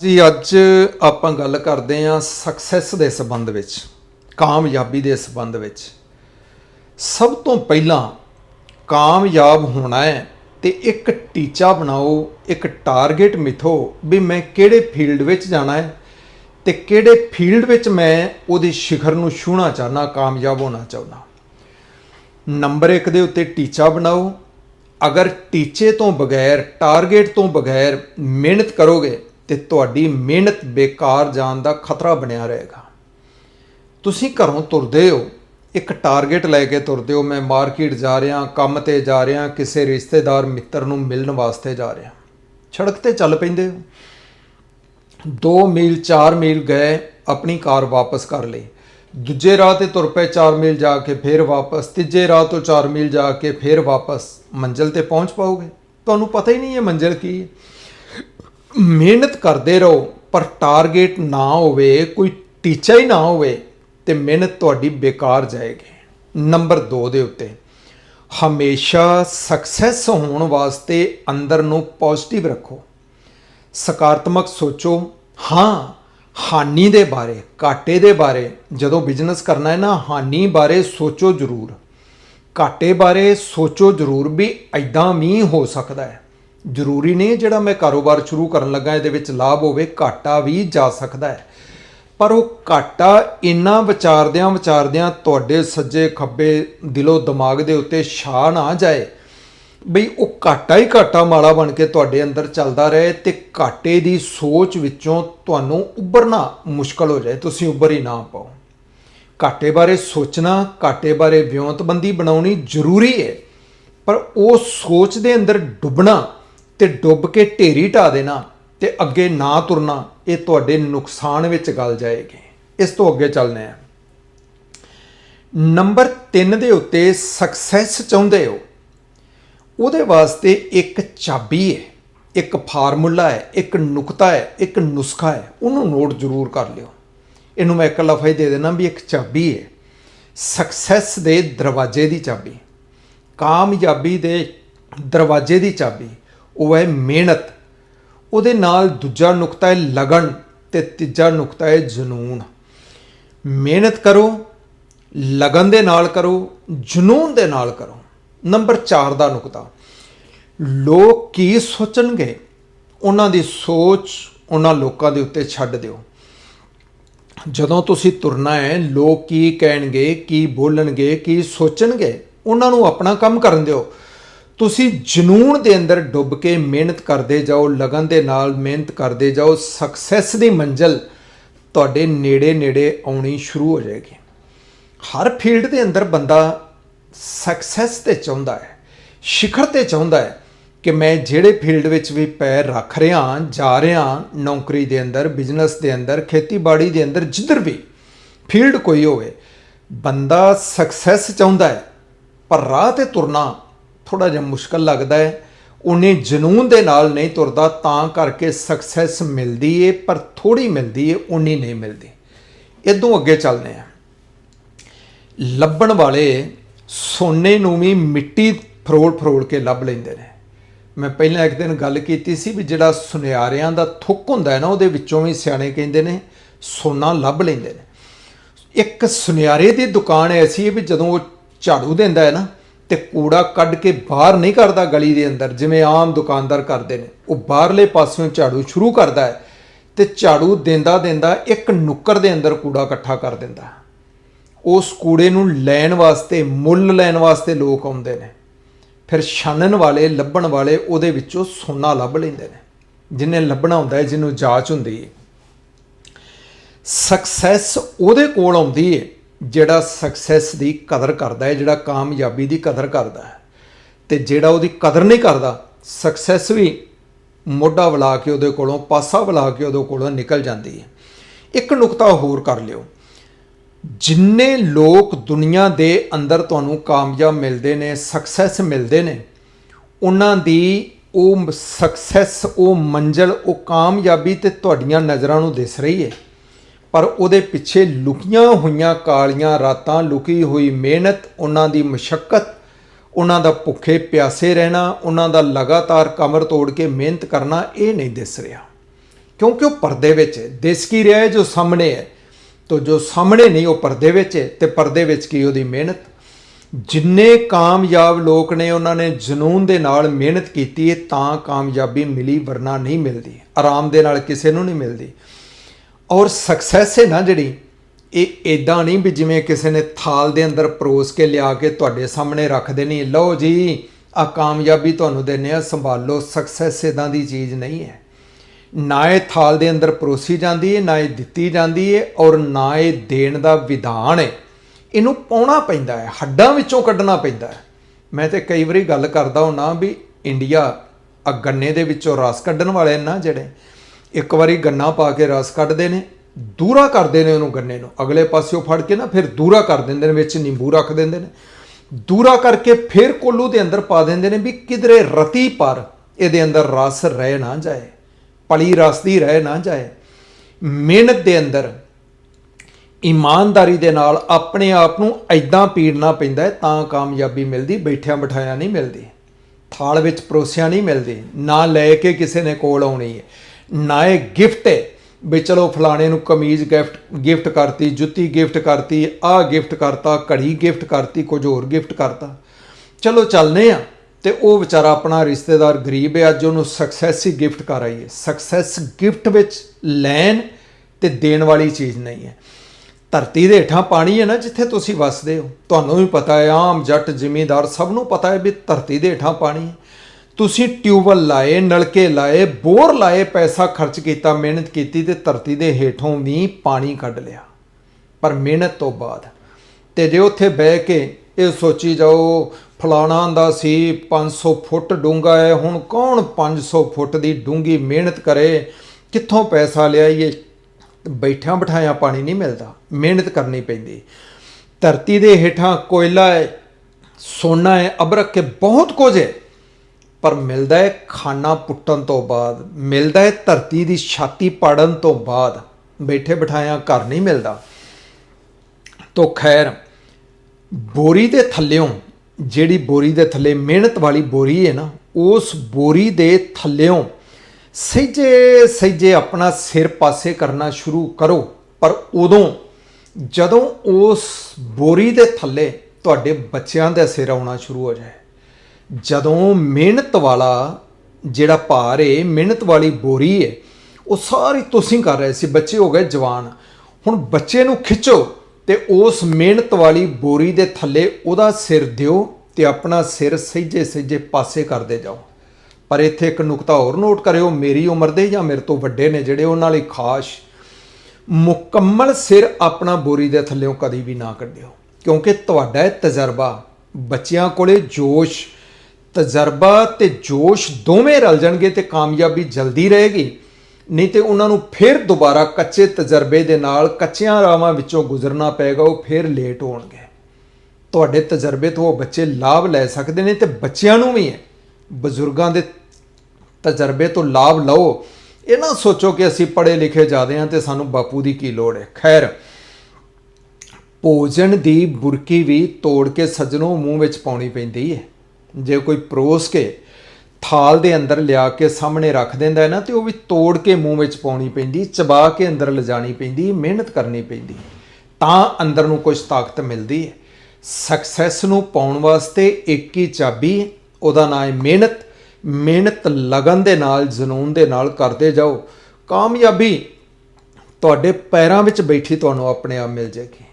ਜੀ, ਅੱਜ ਆਪਾਂ ਗੱਲ ਕਰਦੇ ਹਾਂ ਸਕਸੈਸ ਦੇ ਸੰਬੰਧ ਵਿੱਚ, ਕਾਮਯਾਬੀ ਦੇ ਸੰਬੰਧ ਵਿੱਚ। ਸਭ ਤੋਂ ਪਹਿਲਾਂ ਕਾਮਯਾਬ ਹੋਣਾ ਹੈ ਤੇ ਇੱਕ ਟੀਚਾ ਬਣਾਓ, ਇੱਕ ਟਾਰਗੇਟ ਮਿਥੋ ਵੀ ਮੈਂ ਕਿਹੜੇ ਫੀਲਡ ਵਿੱਚ ਜਾਣਾ ਹੈ ਤੇ ਕਿਹੜੇ ਫੀਲਡ ਵਿੱਚ ਮੈਂ ਉਹਦੇ ਸਿਖਰ ਨੂੰ ਛੂਹਣਾ ਚਾਹਨਾ ਕਾਮਯਾਬ ਹੋਣਾ ਚਾਹੁੰਦਾ। ਨੰਬਰ 1 ਦੇ ਉੱਤੇ ਟੀਚਾ ਬਣਾਓ। ਅਗਰ ਟੀਚੇ ਤੋਂ ਬਗੈਰ ਟਾਰਗੇਟ ਤੋਂ ਬਗੈਰ ਮਿਹਨਤ ਕਰੋਗੇ ਤੇ ਤੁਹਾਡੀ ਮਿਹਨਤ ਬੇਕਾਰ ਜਾਣ ਦਾ ਖਤਰਾ ਬਣਿਆ ਰਹੇਗਾ। ਤੁਸੀਂ ਘਰੋਂ ਤੁਰਦੇ ਹੋ, ਇੱਕ ਟਾਰਗੇਟ ਲੈ ਕੇ ਤੁਰਦੇ ਹੋ, ਮੈਂ ਮਾਰਕੀਟ ਜਾ ਰਿਹਾ, ਕੰਮ ਤੇ ਜਾ ਰਿਹਾ, ਕਿਸੇ ਰਿਸ਼ਤੇਦਾਰ ਮਿੱਤਰ ਨੂੰ ਮਿਲਣ ਵਾਸਤੇ ਜਾ ਰਿਹਾ। ਸੜਕ ਤੇ ਚੱਲ ਪੈਂਦੇ ਹੋ। 2 ਮੀਲ 4 ਮੀਲ ਗਏ, ਆਪਣੀ ਕਾਰ ਵਾਪਸ ਕਰ ਲਈ। ਦੂਜੇ ਰਾਹ ਤੇ ਤੁਰ ਪਏ 4 ਮੀਲ ਜਾ ਕੇ ਫੇਰ ਵਾਪਸ। ਤੀਜੇ ਰਾਹ ਤੋਂ 4 ਮੀਲ ਜਾ ਕੇ ਫੇਰ ਵਾਪਸ। ਮੰਜ਼ਿਲ ਤੇ ਪਹੁੰਚ ਪਾਓਗੇ? ਤੁਹਾਨੂੰ ਪਤਾ ਹੀ ਨਹੀਂ ਹੈ ਮੰਜ਼ਿਲ ਕੀ ਹੈ। ਮਿਹਨਤ ਕਰਦੇ ਰਹੋ, ਪਰ ਟਾਰਗੇਟ ਨਾ ਹੋਵੇ, ਕੋਈ ਟੀਚਾ ਹੀ ਨਾ ਹੋਵੇ, ਤੇ ਮਿਹਨਤ ਤੁਹਾਡੀ ਬੇਕਾਰ ਜਾਏਗੀ। ਨੰਬਰ 2 ਦੇ ਉੱਤੇ, ਹਮੇਸ਼ਾ ਸਕਸੈਸ ਹੋਣ ਵਾਸਤੇ ਅੰਦਰ ਨੂੰ ਪੋਜ਼ਿਟਿਵ ਰੱਖੋ। ਸਕਾਰਾਤਮਕ ਸੋਚੋ, ਹਾਂ, ਹਾਨੀ ਦੇ ਬਾਰੇ, ਘਾਟੇ ਦੇ ਬਾਰੇ, ਜਦੋਂ ਬਿਜ਼ਨਸ ਕਰਨਾ ਹੈ ਨਾ, ਹਾਨੀ ਬਾਰੇ ਸੋਚੋ ਜ਼ਰੂਰ। ਘਾਟੇ ਬਾਰੇ ਸੋਚੋ ਜ਼ਰੂਰ ਵੀ ਐਦਾਂ ਵੀ ਹੋ ਸਕਦਾ ਹੈ। ਜ਼ਰੂਰੀ ਨਹੀਂ ਜਿਹੜਾ ਮੈਂ ਕਾਰੋਬਾਰ ਸ਼ੁਰੂ ਕਰਨ ਲੱਗਾ, ਇਹਦੇ ਵਿੱਚ ਲਾਭ ਹੋਵੇ, ਘਾਟਾ ਵੀ ਜਾ ਸਕਦਾ ਹੈ। ਪਰ ਉਹ ਘਾਟਾ ਇੰਨਾ ਵਿਚਾਰਦਿਆਂ ਵਿਚਾਰਦਿਆਂ ਤੁਹਾਡੇ ਸੱਜੇ ਖੱਬੇ ਦਿਲੋਂ ਦਿਮਾਗ ਦੇ ਉੱਤੇ ਛਾ ਨਾ ਜਾਏ ਬਈ ਉਹ ਘਾਟਾ ਹੀ ਘਾਟਾ ਮਾਲਾ ਬਣ ਕੇ ਤੁਹਾਡੇ ਅੰਦਰ ਚੱਲਦਾ ਰਹੇ ਤੇ ਘਾਟੇ ਦੀ ਸੋਚ ਵਿੱਚੋਂ ਤੁਹਾਨੂੰ ਉੱਭਰਨਾ ਮੁਸ਼ਕਲ ਹੋ ਜਾਏ। ਤੁਸੀਂ ਉੱਭਰ ਹੀ ਨਾ ਪਾਓ। ਘਾਟੇ ਬਾਰੇ ਸੋਚਣਾ, ਘਾਟੇ ਬਾਰੇ ਵਿਉਂਤਬੰਦੀ ਬਣਾਉਣੀ ਜ਼ਰੂਰੀ ਹੈ, ਪਰ ਉਹ ਸੋਚ ਦੇ ਅੰਦਰ ਡੁੱਬਣਾ ਤੇ ਡੁੱਬ ਕੇ ਢੇਰੀ ਢਾ ਦੇਣਾ ਤੇ ਅੱਗੇ ਨਾ ਤੁਰਨਾ, ਇਹ ਤੁਹਾਡੇ ਨੁਕਸਾਨ ਵਿੱਚ ਗਲ ਜਾਏਗੀ। ਇਸ ਤੋਂ ਅੱਗੇ ਚੱਲਨੇ ਆ ਨੰਬਰ 3 ਦੇ ਉੱਤੇ ਸਕਸੈਸ ਚਾਹੁੰਦੇ ਹੋ। ਉਹਦੇ ਵਾਸਤੇ ਇੱਕ ਚਾਬੀ ਹੈ, ਇੱਕ ਫਾਰਮੂਲਾ ਹੈ, ਇੱਕ ਨੁਕਤਾ ਹੈ, ਇੱਕ ਨੁਸਖਾ ਹੈ, ਉਹਨੂੰ ਨੋਟ ਜ਼ਰੂਰ ਕਰ ਲਿਓ। ਇਹਨੂੰ ਮੈਂ ਇੱਕ ਲਫ਼ਜ਼ ਦੇ ਦੇਣਾ ਵੀ ਇੱਕ ਚਾਬੀ ਹੈ ਸਕਸੈਸ ਦੇ ਦਰਵਾਜ਼ੇ ਦੀ ਚਾਬੀ, ਕਾਮਯਾਬੀ ਦੇ ਦਰਵਾਜ਼ੇ ਦੀ ਚਾਬੀ। ਉਹ ਹੈ ਮਿਹਨਤ। ਉਹਦੇ ਨਾਲ ਦੂਜਾ ਨੁਕਤਾ ਹੈ ਲਗਨ ਤੇ ਤੀਜਾ ਨੁਕਤਾ ਹੈ ਜਨੂਨ। ਮਿਹਨਤ ਕਰੋ, ਲਗਨ ਦੇ ਨਾਲ ਕਰੋ, ਜਨੂਨ ਦੇ ਨਾਲ ਕਰੋ। ਨੰਬਰ 4 ਦਾ ਨੁਕਤਾ। ਲੋਕ ਕੀ ਸੋਚਣਗੇ? ਉਹਨਾਂ ਦੀ ਸੋਚ ਉਹਨਾਂ ਲੋਕਾਂ ਦੇ ਉੱਤੇ ਛੱਡ ਦਿਓ। ਜਦੋਂ ਤੁਸੀਂ ਤੁਰਨਾ ਹੈ, ਲੋਕ ਕੀ ਕਹਿਣਗੇ, ਕੀ ਬੋਲਣਗੇ, ਕੀ ਸੋਚਣਗੇ, ਉਹਨਾਂ ਨੂੰ ਆਪਣਾ ਕੰਮ ਕਰਨ ਦਿਓ। ਤੁਸੀਂ ਜਨੂਨ ਦੇ ਅੰਦਰ ਡੁੱਬ ਕੇ ਮਿਹਨਤ ਕਰਦੇ ਜਾਓ, ਲਗਨ ਦੇ ਨਾਲ ਮਿਹਨਤ ਕਰਦੇ ਜਾਓ ਸਕਸੈਸ ਦੀ ਮੰਜ਼ਲ ਤੁਹਾਡੇ ਨੇੜੇ ਨੇੜੇ ਆਉਣੀ ਸ਼ੁਰੂ ਹੋ ਜਾਏਗੀ। ਹਰ ਫੀਲਡ ਦੇ ਅੰਦਰ ਬੰਦਾ ਸਕਸੈਸ ਤੇ ਚਾਹੁੰਦਾ ਹੈ, ਸਿਖਰ ਤੇ ਚਾਹੁੰਦਾ ਹੈ ਕਿ ਮੈਂ ਜਿਹੜੇ ਫੀਲਡ ਵਿੱਚ ਵੀ ਪੈਰ ਰੱਖ ਰਿਹਾ ਜਾ ਰਿਹਾ ਨੌਕਰੀ ਦੇ ਅੰਦਰ ਬਿਜ਼ਨਸ ਦੇ ਅੰਦਰ, ਖੇਤੀਬਾੜੀ ਦੇ ਅੰਦਰ, ਜਿੱਧਰ ਵੀ ਫੀਲਡ ਕੋਈ ਹੋਵੇ, ਬੰਦਾ ਸਕਸੈਸ ਚਾਹੁੰਦਾ ਹੈ, ਪਰ ਰਾਹ ਤੇ ਤੁਰਨਾ ਥੋੜਾ ਜਿਹਾ ਮੁਸ਼ਕਲ ਲੱਗਦਾ ਹੈ। ਉਹਨੇ ਜਨੂਨ ਦੇ ਨਾਲ ਨਹੀਂ ਤੁਰਦਾ, ਤਾਂ ਕਰਕੇ ਸਕਸੈਸ ਮਿਲਦੀ ਏ, ਪਰ ਥੋੜੀ ਮਿਲਦੀ ਏ ਉਨੀ ਨਹੀਂ ਮਿਲਦੀ। ਇਦੋਂ ਅੱਗੇ ਚੱਲਦੇ ਆ ਲੱਭਣ ਵਾਲੇ ਸੋਨੇ ਨੂੰ ਵੀ ਮਿੱਟੀ ਫਰੋੜ ਫਰੋੜ ਕੇ ਲੱਭ ਲੈਂਦੇ ਨੇ। ਮੈਂ ਪਹਿਲਾਂ ਇੱਕ ਦਿਨ ਗੱਲ ਕੀਤੀ ਸੀ ਵੀ ਜਿਹੜਾ ਸੁਨਿਆਰਿਆਂ ਦਾ ਥੁੱਕ ਹੁੰਦਾ ਹੈ ਨਾ, ਉਹਦੇ ਵਿੱਚੋਂ ਵੀ ਸਿਆਣੇ ਕਹਿੰਦੇ ਨੇ, ਸੋਨਾ ਲੱਭ ਲੈਂਦੇ ਨੇ। ਇੱਕ ਸੁਨਿਆਰੇ ਦੀ ਦੁਕਾਨ ਐਸੀ ਹੈ ਵੀ ਜਦੋਂ ਉਹ ਝਾੜੂ ਦਿੰਦਾ ਹੈ ਨਾ ਤੇ ਕੂੜਾ ਕੱਢ ਕੇ ਬਾਹਰ ਨਹੀਂ ਕਰਦਾ ਗਲੀ ਦੇ ਅੰਦਰ, ਜਿਵੇਂ ਆਮ ਦੁਕਾਨਦਾਰ ਕਰਦੇ ਨੇ। ਉਹ ਬਾਹਰਲੇ ਪਾਸਿਓਂ ਝਾੜੂ ਸ਼ੁਰੂ ਕਰਦਾ ਹੈ ਤੇ ਝਾੜੂ ਦਿੰਦਾ ਦਿੰਦਾ ਇੱਕ ਨੁੱਕਰ ਦੇ ਅੰਦਰ ਕੂੜਾ ਇਕੱਠਾ ਕਰ ਦਿੰਦਾ ਉਸ ਕੂੜੇ ਨੂੰ ਲੈਣ ਵਾਸਤੇ, ਮੁੱਲ ਲੈਣ ਵਾਸਤੇ ਲੋਕ ਆਉਂਦੇ ਨੇ। ਫਿਰ ਛਾਨਣ ਵਾਲੇ, ਲੱਭਣ ਵਾਲੇ ਉਹਦੇ ਵਿੱਚੋਂ ਸੋਨਾ ਲੱਭ ਲੈਂਦੇ ਨੇ। ਜਿਹਨੇ ਲੱਭਣਾ ਹੁੰਦਾ ਹੈ ਜਿਹਨੂੰ ਜਾਂਚ ਹੁੰਦੀ ਹੈ। ਸਕਸੈਸ ਉਹਦੇ ਕੋਲ ਆਉਂਦੀ ਹੈ। ਜਿਹੜਾ ਸਕਸੈਸ ਦੀ ਕਦਰ ਕਰਦਾ ਹੈ, ਜਿਹੜਾ ਕਾਮਯਾਬੀ ਦੀ ਕਦਰ ਕਰਦਾ ਹੈ, ਤੇ ਜਿਹੜਾ ਉਹਦੀ ਕਦਰ ਨਹੀਂ ਕਰਦਾ ਸਕਸੈਸ ਵੀ ਮੋਢਾ ਵਲਾ ਕੇ ਉਹਦੇ ਕੋਲੋਂ, ਪਾਸਾ ਵਲਾ ਕੇ ਉਹਦੇ ਕੋਲੋਂ ਨਿਕਲ ਜਾਂਦੀ ਹੈ। ਇੱਕ ਨੁਕਤਾ ਹੋਰ ਕਰ ਲਿਓ। ਜਿੰਨੇ ਲੋਕ ਦੁਨੀਆ ਦੇ ਅੰਦਰ ਤੁਹਾਨੂੰ ਕਾਮਯਾਬ ਮਿਲਦੇ ਨੇ ਸਕਸੈਸ ਮਿਲਦੇ ਨੇ, ਉਹਨਾਂ ਦੀ ਉਹ ਸਕਸੈਸ ਉਹ ਮੰਜ਼ਲ, ਉਹ ਕਾਮਯਾਬੀ ਤੇ ਤੁਹਾਡੀਆਂ ਨਜ਼ਰਾਂ ਨੂੰ ਦਿਸ ਰਹੀ ਹੈ। ਪਰ ਉਹਦੇ ਪਿੱਛੇ ਲੁਕੀਆਂ ਹੋਈਆਂ ਕਾਲੀਆਂ ਰਾਤਾਂ, ਲੁਕੀ ਹੋਈ ਮਿਹਨਤ, ਉਹਨਾਂ ਦੀ ਮੁਸ਼ਕਲ ਉਹਨਾਂ ਦਾ ਭੁੱਖੇ ਪਿਆਸੇ ਰਹਿਣਾ, ਉਹਨਾਂ ਦਾ ਲਗਾਤਾਰ ਕਮਰ ਤੋੜ ਕੇ ਮਿਹਨਤ ਕਰਨਾ, ਇਹ ਨਹੀਂ ਦਿਸ ਰਿਹਾ। ਕਿਉਂਕਿ ਉਹ ਪਰਦੇ ਵਿੱਚ ਹੈ। ਦਿਸ ਕੀ ਰਿਹਾ ਹੈ? ਜੋ ਸਾਹਮਣੇ ਹੈ। ਤੋ ਜੋ ਸਾਹਮਣੇ ਨਹੀਂ, ਉਹ ਪਰਦੇ ਵਿੱਚ ਹੈ ਤੇ ਪਰਦੇ ਵਿੱਚ ਕੀ ਉਹਦੀ ਮਿਹਨਤ? ਜਿੰਨੇ ਕਾਮਯਾਬ ਲੋਕ ਨੇ, ਉਹਨਾਂ ਨੇ ਜਨੂਨ ਦੇ ਨਾਲ ਮਿਹਨਤ ਕੀਤੀ ਹੈ, ਤਾਂ ਕਾਮਯਾਬੀ ਮਿਲੀ, ਵਰਨਾ ਨਹੀਂ ਮਿਲਦੀ। ਆਰਾਮ ਦੇ ਨਾਲ ਕਿਸੇ ਨੂੰ ਨਹੀਂ ਮਿਲਦੀ। ਔਰ ਸਕਸੈਸ ਹੈ ਨਾ ਜਿਹੜੀ, ਇਹ ਇਦਾਂ ਨਹੀਂ ਵੀ ਜਿਵੇਂ ਕਿਸੇ ਨੇ ਥਾਲ ਦੇ ਅੰਦਰ ਪਰੋਸ ਕੇ ਲਿਆ ਕੇ ਤੁਹਾਡੇ ਸਾਹਮਣੇ ਰੱਖ ਦੇਣੀ ਲਓ ਜੀ ਆ ਕਾਮਯਾਬੀ ਤੁਹਾਨੂੰ ਦਿੰਨੇ ਆ ਸੰਭਾਲੋ ਸਕਸੈਸ ਇਦਾਂ ਦੀ ਚੀਜ਼ ਨਹੀਂ ਹੈ। ਨਾ ਇਹ ਥਾਲ ਦੇ ਅੰਦਰ ਪਰੋਸੀ ਜਾਂਦੀ ਹੈ, ਨਾ ਇਹ ਦਿੱਤੀ ਜਾਂਦੀ ਹੈ ਔਰ ਨਾ ਇਹ ਦੇਣ ਦਾ ਵਿਧਾਨ ਹੈ। ਇਹਨੂੰ ਪਾਉਣਾ ਪੈਂਦਾ ਹੈ, ਹੱਡਾਂ ਵਿੱਚੋਂ ਕੱਢਣਾ ਪੈਂਦਾ ਹੈ। ਮੈਂ ਤੇ ਕਈ ਵਾਰੀ ਗੱਲ ਕਰਦਾ ਹੁਣਾ ਵੀ ਇੰਡੀਆ ਆ ਗੰਨੇ ਦੇ ਵਿੱਚੋਂ ਰਸ ਕੱਢਣ ਵਾਲੇ ਨਾ ਜਿਹੜੇ ਇੱਕ ਵਾਰੀ ਗੰਨਾ ਪਾ ਕੇ ਰਸ ਕੱਢਦੇ ਨੇ, ਦੂਰਾ ਕਰਦੇ ਨੇ ਉਹਨੂੰ ਗੰਨੇ ਨੂੰ। ਅਗਲੇ ਪਾਸਿਓਂ ਫੜ ਕੇ ਨਾ ਫਿਰ ਦੂਰਾ ਕਰ ਦਿੰਦੇ ਨੇ, ਵਿੱਚ ਨਿੰਬੂ ਰੱਖ ਦਿੰਦੇ ਨੇ। ਦੂਰਾ ਕਰਕੇ ਫਿਰ ਕੋਲੂ ਦੇ ਅੰਦਰ ਪਾ ਦਿੰਦੇ ਨੇ ਵੀ ਕਿਧਰੇ ਰਤੀ ਪਰ ਇਹਦੇ ਅੰਦਰ ਰਸ ਰਹਿ ਨਾ ਜਾਏ, ਪਲੀ ਰਸ ਦੀ ਰਹਿ ਨਾ ਜਾਏ। ਮਿਹਨਤ ਦੇ ਅੰਦਰ, ਇਮਾਨਦਾਰੀ ਦੇ ਨਾਲ ਆਪਣੇ ਆਪ ਨੂੰ ਐਦਾਂ ਪੀੜਨਾ ਪੈਂਦਾ ਹੈ, ਤਾਂ ਕਾਮਯਾਬੀ ਮਿਲਦੀ, ਬੈਠਿਆਂ ਬਿਠਾਇਆ ਨਹੀਂ ਮਿਲਦੀ। ਥਾਲ ਵਿੱਚ ਪਰੋਸਿਆਂ ਨਹੀਂ ਮਿਲਦੀ, ਨਾ ਲੈ ਕੇ ਕਿਸੇ ਨੇ ਕੋਲ ਆਉਣੀ ਹੈ। ਨਾ ਇਹ ਗਿਫਟ ਹੈ ਵੀ ਚਲੋ ਫਲਾਣੇ ਨੂੰ ਕਮੀਜ਼ ਗਿਫਟ ਗਿਫਟ ਕਰਤੀ, ਜੁੱਤੀ ਗਿਫਟ ਕਰਤੀ, ਆਹ ਗਿਫਟ ਕਰਤਾ, ਘੜੀ ਗਿਫਟ ਕਰਤੀ, ਕੁਝ ਹੋਰ ਗਿਫਟ ਕਰਤਾ। ਚਲੋ ਚੱਲਨੇ ਆ ਤੇ ਉਹ ਵਿਚਾਰਾ ਆਪਣਾ ਰਿਸ਼ਤੇਦਾਰ ਗਰੀਬ ਹੈ ਅੱਜ ਉਹਨੂੰ ਸਕਸੈਸ ਹੀ ਗਿਫਟ ਕਰ ਆਈ ਹੈ ਸਕਸੈਸ ਗਿਫਟ ਵਿੱਚ ਲੈਣ ਤੇ ਦੇਣ ਵਾਲੀ ਚੀਜ਼ ਨਹੀਂ ਹੈ ਧਰਤੀ ਦੇ ਹੇਠਾਂ ਪਾਣੀ ਹੈ ਨਾ, ਜਿੱਥੇ ਤੁਸੀਂ ਵੱਸਦੇ ਹੋ। ਤੁਹਾਨੂੰ ਵੀ ਪਤਾ ਹੈ ਆਮ ਜੱਟ, ਜ਼ਿਮੀਂਦਾਰ ਸਭ ਨੂੰ ਪਤਾ ਹੈ ਵੀ ਧਰਤੀ ਦੇ ਹੇਠਾਂ ਪਾਣੀ ਹੈ ਤੁਸੀਂ ਟਿਊਬਵੈੱਲ ਲਾਏ, ਨਲਕੇ ਲਾਏ, ਬੋਰ ਲਾਏ, ਪੈਸਾ ਖਰਚ ਕੀਤਾ, ਮਿਹਨਤ ਕੀਤੀ ਤੇ ਧਰਤੀ ਦੇ ਹੇਠੋਂ ਵੀ ਪਾਣੀ ਕੱਢ ਲਿਆ। ਪਰ ਮਿਹਨਤ ਤੋਂ ਬਾਅਦ ਤੇ ਜੇ ਉੱਥੇ ਬਹਿ ਕੇ ਇਹ ਸੋਚੀ ਜਾਓ, ਫਲਾਣਾ ਦਾ ਸੀ 500 ਫੁੱਟ ਡੂੰਘਾ ਹੈ, ਹੁਣ ਕੌਣ 500 ਫੁੱਟ ਦੀ ਡੂੰਗੀ ਮਿਹਨਤ ਕਰੇ? ਕਿੱਥੋਂ ਪੈਸਾ ਲਿਆਈਏ? ਬੈਠਿਆਂ ਬਿਠਾਇਆ ਪਾਣੀ ਨਹੀਂ ਮਿਲਦਾ, ਮਿਹਨਤ ਕਰਨੀ ਪੈਂਦੀ। ਧਰਤੀ ਦੇ ਹੇਠਾਂ ਕੋਇਲਾ ਹੈ, ਸੋਨਾ ਹੈ, ਅਬਰਕ ਕੇ ਬਹੁਤ ਕੁਝ ਹੈ। ਪਰ ਮਿਲਦਾ ਹੈ ਖਾਨਾ ਪੁੱਟਣ ਤੋਂ ਬਾਅਦ, ਮਿਲਦਾ ਹੈ ਧਰਤੀ ਦੀ ਛਾਤੀ ਪਾੜਨ ਤੋਂ ਬਾਅਦ। ਬੈਠੇ ਬਿਠਾਇਆ ਘਰ ਨਹੀਂ ਮਿਲਦਾ। ਤੋ ਖੈਰ, ਬੋਰੀ ਦੇ ਥੱਲਿਓਂ ਜਿਹੜੀ ਬੋਰੀ ਦੇ ਥੱਲੇ ਮਿਹਨਤ ਵਾਲੀ ਬੋਰੀ ਹੈ ਨਾ, ਉਸ ਬੋਰੀ ਦੇ ਥੱਲਿਓਂ ਸਹਿਜੇ ਸਹਿਜੇ ਆਪਣਾ ਸਿਰ ਪਾਸੇ ਕਰਨਾ ਸ਼ੁਰੂ ਕਰੋ। ਪਰ ਉਦੋਂ ਜਦੋਂ ਉਸ ਬੋਰੀ ਦੇ ਥੱਲੇ ਤੁਹਾਡੇ ਬੱਚਿਆਂ ਦਾ ਸਿਰ ਆਉਣਾ ਸ਼ੁਰੂ ਹੋ ਜਾਏ। ਜਦੋਂ ਮਿਹਨਤ ਵਾਲਾ ਜਿਹੜਾ ਭਾਰ ਏ, ਮਿਹਨਤ ਵਾਲੀ ਬੋਰੀ ਹੈ ਉਹ ਸਾਰੀ ਤੁਸੀਂ ਕਰ ਰਹੇ ਸੀ। ਬੱਚੇ ਹੋ ਗਏ ਜਵਾਨ। ਹੁਣ ਬੱਚੇ ਨੂੰ ਖਿੱਚੋ ਤੇ ਉਸ ਮਿਹਨਤ ਵਾਲੀ ਬੋਰੀ ਦੇ ਥੱਲੇ ਉਹਦਾ ਸਿਰ ਦਿਓ ਤੇ ਆਪਣਾ ਸਿਰ ਸਹਿਜੇ ਸਹਿਜੇ ਪਾਸੇ ਕਰਦੇ ਜਾਓ। ਪਰ ਇੱਥੇ ਇੱਕ ਨੁਕਤਾ ਹੋਰ ਨੋਟ ਕਰਿਓ। ਮੇਰੀ ਉਮਰ ਦੇ ਜਾਂ ਮੇਰੇ ਤੋਂ ਵੱਡੇ ਨੇ ਜਿਹੜੇ ਉਹਨਾਂ ਲਈ ਖਾਸ ਮੁਕੰਮਲ ਸਿਰ ਆਪਣਾ ਬੋਰੀ ਦੇ ਥੱਲੇੋਂ ਕਦੀ ਵੀ ਨਾ ਕੱਢਿਓ। ਕਿਉਂਕਿ ਤੁਹਾਡਾ ਇਹ ਤਜਰਬਾ ਬੱਚਿਆਂ ਕੋਲੇ ਜੋਸ਼ ਤਜਰਬਾ ਤੇ ਜੋਸ਼ ਦੋਵੇਂ ਰਲ ਜਾਣਗੇ ਤੇ ਕਾਮਯਾਬੀ ਜਲਦੀ ਰਹੇਗੀ। ਨਹੀਂ ਤੇ ਉਹਨਾਂ ਨੂੰ ਫਿਰ ਦੁਬਾਰਾ ਕੱਚੇ ਤਜਰਬੇ ਦੇ ਨਾਲ ਕੱਚਿਆਂ ਰਾਵਾਂ ਵਿੱਚੋਂ ਗੁਜ਼ਰਨਾ ਪਏਗਾ, ਉਹ ਫਿਰ ਲੇਟ ਹੋਣਗੇ। ਤੁਹਾਡੇ ਤਜਰਬੇ ਤੋਂ ਉਹ ਬੱਚੇ ਲਾਭ ਲੈ ਸਕਦੇ ਨੇ ਤੇ ਬੱਚਿਆਂ ਨੂੰ ਵੀ ਹੈ। ਬਜ਼ੁਰਗਾਂ ਦੇ ਤਜਰਬੇ ਤੋਂ ਲਾਭ ਲਓ। ਇਹ ਨਾ ਸੋਚੋ ਕਿ ਅਸੀਂ ਪੜ੍ਹੇ ਲਿਖੇ ਜਾਦੇ ਹਾਂ ਤੇ ਸਾਨੂੰ ਬਾਪੂ ਦੀ ਕੀ ਲੋੜ ਹੈ। ਖੈਰ, ਭੋਜਨ ਦੀ ਬੁਰਕੀ ਵੀ ਤੋੜ ਕੇ ਸੱਜਣੋਂ ਮੂੰਹ ਵਿੱਚ ਪਾਉਣੀ ਪੈਂਦੀ ਹੈ। ਜੇ ਕੋਈ ਪਰੋਸ ਕੇ ਥਾਲ ਦੇ ਅੰਦਰ ਲਿਆ ਕੇ ਸਾਹਮਣੇ ਰੱਖ ਦਿੰਦਾ ਹੈ ਨਾ, ਤੇ ਉਹ ਵੀ ਤੋੜ ਕੇ ਮੂੰਹ ਵਿੱਚ ਪਾਉਣੀ ਪੈਂਦੀ, ਚਬਾ ਕੇ ਅੰਦਰ ਲਿਜਾਣੀ ਪੈਂਦੀ, ਮਿਹਨਤ ਕਰਨੀ ਪੈਂਦੀ। ਤਾਂ ਅੰਦਰ ਨੂੰ ਕੁਝ ਤਾਕਤ ਮਿਲਦੀ ਹੈ। ਸਕਸੈਸ ਨੂੰ ਪਾਉਣ ਵਾਸਤੇ ਇੱਕ ਹੀ ਚਾਬੀ, ਉਹਦਾ ਨਾਮ ਹੈ ਮਿਹਨਤ। ਮਿਹਨਤ ਲਗਨ ਦੇ ਨਾਲ, ਜਨੂਨ ਦੇ ਨਾਲ ਕਰਦੇ ਜਾਓ। ਕਾਮਯਾਬੀ ਤੁਹਾਡੇ ਪੈਰਾਂ ਵਿੱਚ ਬੈਠੀ ਤੁਹਾਨੂੰ ਆਪਣੇ ਆਪ ਮਿਲ ਜਾਏਗੀ।